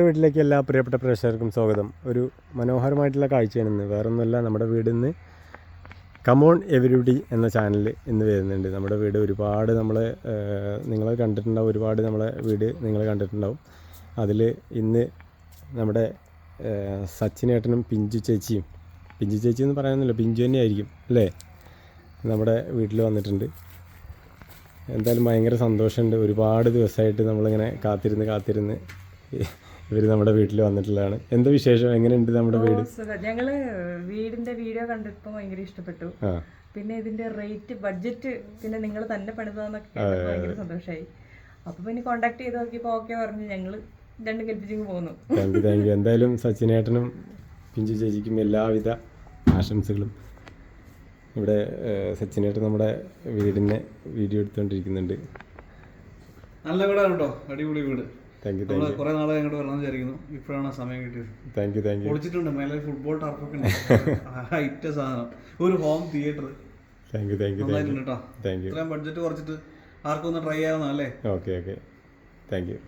വീട്ടിലേക്ക് എല്ലാ പ്രിയപ്പെട്ട പ്രേക്ഷകർക്കും സ്വാഗതം. ഒരു മനോഹരമായിട്ടുള്ള കാഴ്ചയാണ് ഇന്ന്. വേറൊന്നുമല്ല നമ്മുടെ വീട് ഇന്ന് കമോൺ എവരിബഡി എന്ന ചാനൽ ഇന്ന് വരുന്നുണ്ട്. നമ്മുടെ വീട് ഒരുപാട് നമ്മൾ നിങ്ങൾ കണ്ടിട്ടുണ്ടാവും. ഒരുപാട് നമ്മളെ വീട് നിങ്ങൾ കണ്ടിട്ടുണ്ടാവും. അതിൽ ഇന്ന് നമ്മുടെ സച്ചിനേട്ടനും പിഞ്ചു ചേച്ചിയും പിഞ്ചു ചേച്ചി എന്ന് പറയാനൊന്നുമില്ല പിഞ്ചു തന്നെ ആയിരിക്കും അല്ലേ? നമ്മുടെ വീട്ടിൽ വന്നിട്ടുണ്ട്. എന്തായാലും ഭയങ്കര സന്തോഷമുണ്ട്. ഒരുപാട് ദിവസമായിട്ട് നമ്മളിങ്ങനെ കാത്തിരുന്ന് കാത്തിരുന്ന് ഇവർ നമ്മുടെ വീട്ടിൽ വന്നിട്ടുള്ളതാണ്. എന്താ വിശേഷം? എങ്ങനെയുണ്ട് നമ്മുടെ വീട്. ഞങ്ങൾ വീടിന്റെ വീഡിയോ കണ്ടിപ്പോ ഭയങ്കര ഇഷ്ടപ്പെട്ടു. പിന്നെ ഇതിന്റെ റേറ്റ് ബഡ്ജറ്റ് പിന്നെ നിങ്ങൾ തന്നെ പണിതാന്നൊക്കെ ഭയങ്കര സന്തോഷമായി അപ്പൊ പിന്നെ കോണ്ടാക്ട് ചെയ്ത് നോക്കിയപ്പോ ഓക്കെ പറഞ്ഞു ഞങ്ങൾ രണ്ടും കൽപ്പിച്ചിങ്ങ് പോന്നു. താങ്ക് യു താങ്ക് യു എന്തായാലും സച്ചിനേട്ടനും പിഞ്ചു ചേച്ചിക്കും എല്ലാവിധ ആശംസകളും. ഇവിടെ സച്ചിനേട്ടൻ നമ്മുടെ വീടിനെ വീഡിയോ എടുത്തുകൊണ്ടിരിക്കുന്നുണ്ട് നല്ല വീടാണ് കേട്ടോ. അടിപൊളി വീട്. താങ്ക് യു താങ്ക് നമ്മൾ കുറെ നാളെ അങ്ങോട്ട് വരണം വിചാരിക്കുന്നു. ഇപ്പോഴാണ് സമയം കിട്ടിയത്. താങ്ക് യു താങ്ക് യു പൊളിച്ചിട്ടുണ്ട് മേലെ ഫുട്ബോൾ ടർഫൊക്കെ ഹൈറ്റ് സാധനം. ഒരു home theatre thank you thank you thank you thank you ഇത്രയും ബഡ്ജറ്റ് കുറച്ചിട്ട് ആർക്കൊന്ന് ട്രൈ ആവുന്ന അല്ലേ ഓക്കെ ഓക്കെ താങ്ക് യു